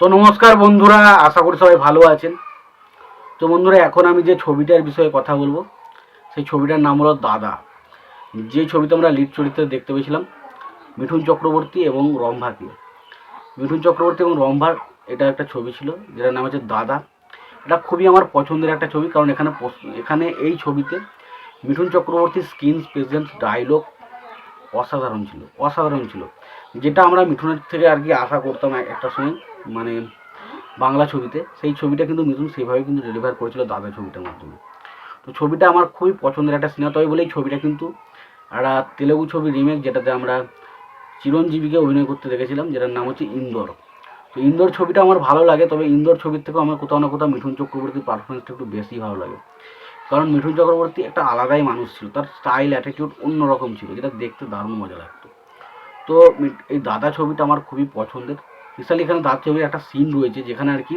তো নমস্কার বন্ধুরা, আশা করি সবাই ভালো আছেন। তো বন্ধুরা, এখন আমি যে ছবিটার বিষয়ে কথা বলব, সেই ছবিটার নাম হলো দাদা। যে ছবিতে আমরা লিড চরিত্রে দেখতে পেয়েছিলাম, মিঠুন চক্রবর্তী এবং রম্ভাকে মিঠুন চক্রবর্তী এবং রম্ভার এটা একটা ছবি ছিল, যেটার নাম হচ্ছে দাদা। এটা খুবই আমার পছন্দের একটা ছবি, কারণ এখানে এখানে এই ছবিতে মিঠুন চক্রবর্তীর স্কিন প্রেজেন্স ডায়লগ অসাধারণ ছিল অসাধারণ ছিল। যেটা আমরা মিঠুনের থেকে আর কি আশা করতাম একটা সময় মানে বাংলা ছবিতে। সেই ছবিটা কিন্তু মিঠুন সেভাবে কিন্তু ডেলিভার করেছিল দাদা ছবিটার মাধ্যমে। তো ছবিটা আমার খুবই পছন্দের একটা সিনেমা। তবে বলেই ছবিটা কিন্তু একটা তেলেগু ছবি রিমেক যেটাতে আমরা চিরঞ্জীবীকে অভিনয় করতে দেখেছিলাম, যেটার নাম হচ্ছে ইন্দোর। তো ইন্দোর ছবিটা আমার ভালো লাগে, তবে ইন্দোর ছবির থেকেও আমার কোথাও না কোথাও মিঠুন চক্রবর্তীর পারফরমেন্সটা একটু বেশি ভালো লাগে। কারণ মিঠুন চক্রবর্তী একটা আলাদাই মানুষ ছিল, তার স্টাইল অ্যাটিটিউড অন্যরকম ছিল, যেটা দেখতে দারুণ মজা লাগতো। তো এই দাদা ছবিটা আমার খুবই পছন্দের। স্পেশালি এখানে দাদা ছবির একটা সিন রয়েছে, যেখানে আর কি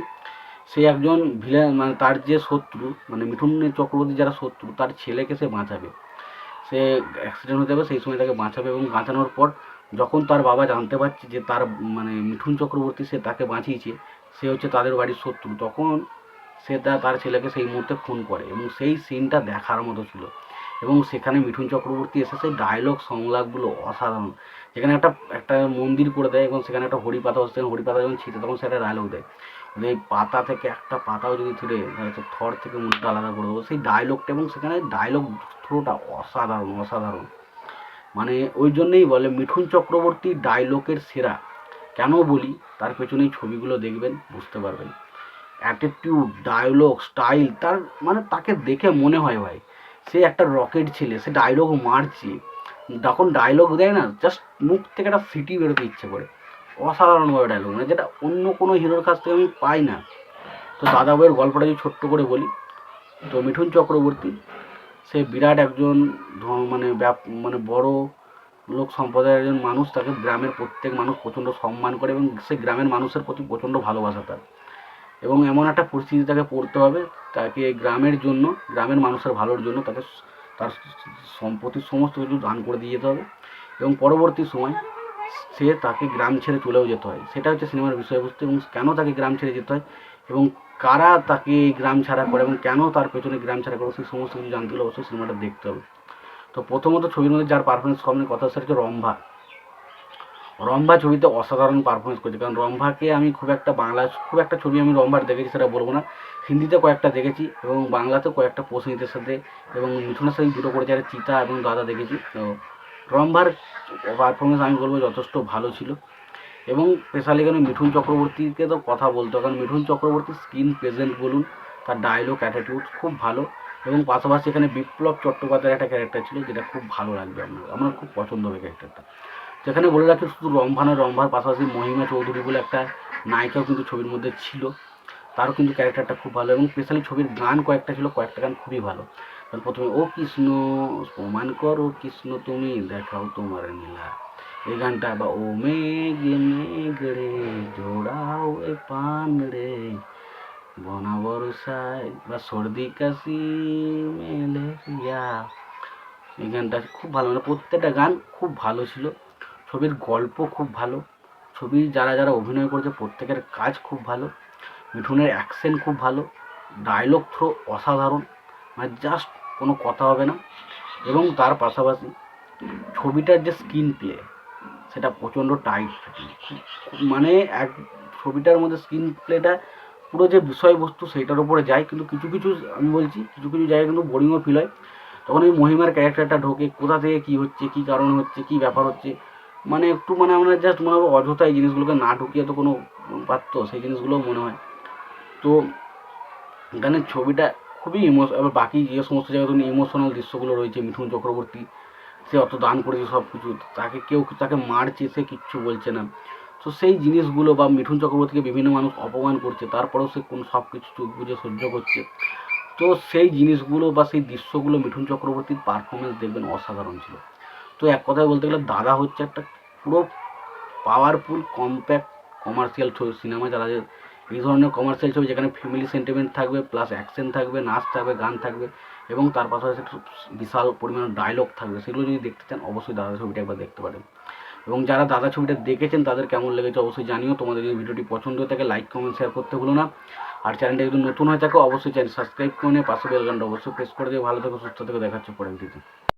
সে একজন ভিলেন মানে তার যে শত্রু মানে মিঠুন চক্রবর্তী যারা শত্রু, তার ছেলেকে সে বাঁচাবে। সে অ্যাক্সিডেন্ট হয়ে যাবে সেই সময় তাকে বাঁচাবে এবং বাঁচানোর পর যখন তার বাবা জানতে পারছে যে তার মানে মিঠুন চক্রবর্তী সে তাকে বাঁচিয়েছে, সে হচ্ছে তাদের বাড়ির শত্রু। তখন সে তার ছেলেকে সেই মুহূর্তে খুন করে এবং সেই সিনটা দেখার মতো ছিল। এবং সেখানে মিঠুন চক্রবর্তী এসে সেই ডায়লগ সংলাপগুলো অসাধারণ। যেখানে একটা একটা মন্দির করে দেয় এবং সেখানে একটা হরি পাতা সেখানে হরি পাতা যখন ছিটে তখন সেটা ডায়লগ দেয়। এই পাতা থেকে একটা পাতাও যদি ছিঁড়ে, তাহলে তো থর থেকে মুখটা আলাদা করে দেবো। সেই ডায়লগটা এবং সেখানে ডায়লগ থ্রোটা অসাধারণ অসাধারণ। মানে ওই জন্যেই বলে, মিঠুন চক্রবর্তী ডায়লগের সেরা। কেন বলি? তার পেছনে ছবিগুলো দেখবেন, বুঝতে পারবেন। অ্যাটিটিউড ডায়লগ স্টাইল তার মানে তাকে দেখে মনে হয় ভাই। সে একটা রকেট ছেলে, সে ডায়লগ মারছে। যখন ডায়লগ দেয় না জাস্ট মুখ থেকে একটা সিটি বেরোতে ইচ্ছে করে। অসাধারণভাবে ডায়লগ মানে যেটা অন্য কোনো হিরোর কাছ থেকে আমি পাই না। তো দাদা বইয়ের গল্পটা যদি ছোট্ট করে বলি, তো মিঠুন চক্রবর্তী, সে বিরাট একজন মানে ব্যাপ মানে বড় লোক সম্প্রদায়ের একজন মানুষ, তাকে গ্রামের প্রত্যেক মানুষ প্রচণ্ড সম্মান করে এবং সে গ্রামের মানুষের প্রতি প্রচণ্ড ভালোবাসা তার। এবং এমন একটা পরিস্থিতি তাকে পড়তে হবে, তাকে গ্রামের জন্য, গ্রামের মানুষের ভালোর জন্য তাকে তার সম্পত্তির সমস্ত কিছু দান করে দিয়ে যেতে হবে। এবং পরবর্তী সময় সে তাকে গ্রাম ছেড়ে চলেও যেতে হয়। সেটা হচ্ছে সিনেমার বিষয়বস্তু এবং কেন তাকে গ্রাম ছেড়ে যেতে হয় এবং কারা তাকে গ্রাম ছাড়া করে এবং কেন তার পেছনে গ্রাম ছাড়া করে, সেই সমস্ত কিছু জানতে হলে অবশ্যই সিনেমাটা দেখতে হবে। তো প্রথমত ছবির মধ্যে যার পারফরমেন্স কমের কথা সেটা হচ্ছে রম্ভা। রম্ভা ছবিতে অসাধারণ পারফরমেন্স করেছে। কারণ রম্ভাকে আমি খুব একটা বাংলা, খুব একটা ছবি আমি রম্ভার দেখেছি সেটা বলব না। হিন্দিতে কয়েকটা দেখেছি এবং বাংলাতেও কয়েকটা প্রসেনজিতের সাথে এবং মিঠুনের সাথে দুটো করেছে একটা চিতা এবং দাদা দেখেছি। তো রম্ভার পারফরমেন্স আমি বলব যথেষ্ট ভালো ছিল। এবং স্পেশালি এখানে মিঠুন চক্রবর্তীকে তো কথা বলতে কারণ মিঠুন চক্রবর্তীর স্ক্রিন প্রেজেন্ট বলুন, তার ডায়লগ অ্যাটিটিউড খুব ভালো। এবং পাশাপাশি এখানে বিপ্লব চট্টোপাধ্যায়ের একটা ক্যারেক্টার ছিল, যেটা খুব ভালো লাগবে আপনার আমার খুব পছন্দ হবে ক্যারেক্টারটা যেখানে বলে রাখি শুধু রম্ভা রম্ভার পাশাপাশি মহিমা চৌধুরী বলে একটা নায়িকাও কিন্তু ছবির মধ্যে ছিল। তারও কিন্তু ক্যারেক্টারটা খুব ভালো এবং স্পেশালি ছবির গান কয়েকটা ছিল, কয়েকটা গান খুবই ভালো। কারণ প্রথমে, ও কৃষ্ণ প্রমাণ করো কৃষ্ণ, তুমি দেখাও তোমার নীলা। এই গানটা বা, ও মেঘ মেঘ রে জোড়াও এ পান রে বনা বরসায় বা সর্দি কাশি ম্যালেরিয়া এই গানটা খুব ভালো মানে প্রত্যেকটা গান খুব ভালো ছিল। ছবির গল্প খুব ভালো। ছবির যারা যারা অভিনয় করেছে, প্রত্যেকের কাজ খুব ভালো। মিঠুনের অ্যাকশন খুব ভালো। ডায়লগ থ্রো অসাধারণ। মানে জাস্ট কোনো কথা হবে না। এবং তার পাশাপাশি ছবিটার যে স্ক্রিন প্লে সেটা প্রচণ্ড টাইট মানে এক ছবিটার মধ্যে স্ক্রিন প্লেটা পুরো যে বিষয়বস্তু সেইটার উপরে যায়। কিন্তু কিছু কিছু আমি বলছি, কিছু কিছু জায়গায় কিন্তু বোরিংও ফিল হয়। তখন ওই মহিমার ক্যারেক্টারটা ঢোকে, কোথা থেকে কী হচ্ছে, কী কারণ হচ্ছে, কী ব্যাপার হচ্ছে মানে একটু মানে আমরা জাস্ট মনে হবে অযথা এই জিনিসগুলোকে না ঢুকিয়ে তো কোনো পারতো, সেই জিনিসগুলো মনে হয়। তো এখানে ছবিটা খুবই ইমোশ এবার বাকি যে সমস্ত জায়গায় ধরুন ইমোশনাল দৃশ্যগুলো রয়েছে, মিঠুন চক্রবর্তী, সে অত দান করেছে সব কিছু তাকে কেউ তাকে মারছে সে কিচ্ছু বলছে না। তো সেই জিনিসগুলো বা মিঠুন চক্রবর্তীকে বিভিন্ন মানুষ অপমান করছে, তারপরেও সে কোন সব কিছু চোখ বুঝে সহ্য করছে। তো সেই জিনিসগুলো বা সেই দৃশ্যগুলো মিঠুন চক্রবর্তীর পারফরমেন্স দেখবেন অসাধারণ ছিল। তো এক কথায় বলতে গেলে দাদা হচ্ছে একটা পুরো পাওয়ারফুল কম্প্যাক্ট কমার্শিয়াল ছবি সিনেমা যারা এই ধরনের কমার্শিয়াল ছবি যেখানে ফ্যামিলি সেন্টিমেন্ট থাকবে প্লাস অ্যাকশন থাকবে, নাচ থাকবে, গান থাকবে এবং তার পাশাপাশি একটু বিশাল পরিমাণে ডায়লগ থাকবে, সেগুলো যদি দেখতে চান অবশ্যই দাদা ছবিটা একবার দেখতে পারেন। এবং যারা দাদা ছবিটা দেখেছেন, তাদের কেমন লেগেছে অবশ্যই জানিও। তোমাদের যদি ভিডিওটি পছন্দ হয়ে থাকে লাইক কমেন্ট শেয়ার করতে ভুলো না। আর চ্যানেলটা যদি নতুন হয়ে থাকে, অবশ্যই চ্যানেল সাবস্ক্রাইব করে নিয়ে পাশে বেল ঘণ্টা অবশ্যই প্রেস করে দিয়ে ভালো থেকো, সুস্থ থেকে। দেখাচ্ছে পরের ভিডিওতে